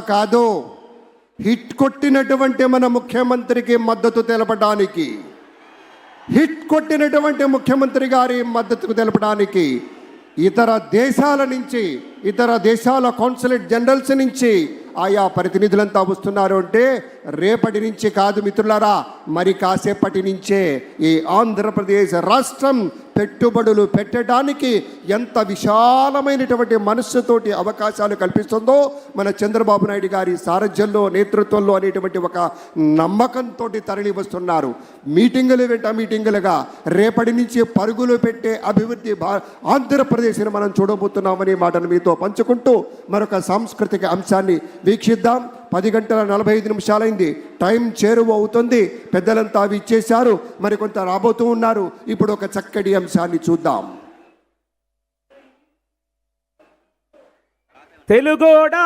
కాదు. హిట్ కొట్టినటువంటి మన ముఖ్యమంత్రికి మద్దతు తెలపడానికి. హిట్ కొట్టినటువంటి ముఖ్యమంత్రి గారి మద్దతు తెలపడానికి ఇతర దేశాల నుంచి ఇతర దేశాల కాన్సులేట్ జనరల్స్ నుంచి ఆయా ప్రతినిధులంతా వస్తున్నారు అంటే రేపటి నుంచి కాదు మిత్రులారా మరి కాసేపటి నుంచే ఈ ఆంధ్రప్రదేశ్ రాష్ట్రం పెట్టుబడులు పెట్టడానికి ఎంత విశాలమైనటువంటి మనస్సుతోటి అవకాశాలు కల్పిస్తుందో మన చంద్రబాబు నాయుడు గారి సారథ్యంలో నేతృత్వంలో అనేటువంటి ఒక నమ్మకంతో తరలి వస్తున్నారు మీటింగులు వెంట మీటింగులుగా రేపటి నుంచి పరుగులు పెట్టే అభివృద్ధి ఆంధ్రప్రదేశ్ని మనం చూడబోతున్నామనే మాటను మీతో పంచుకుంటూ మరొక సాంస్కృతిక అంశాన్ని వీక్షిద్దాం. పది గంటల నలభై ఐదు నిమిషాలైంది. టైం చేరువ అవుతుంది పెద్దలంతా అవి ఇచ్చేశారు. మరికొంత రాబోతూ ఉన్నారు. ఇప్పుడు ఒక చక్కటి అంశాన్ని చూద్దాం. తెలుగోడా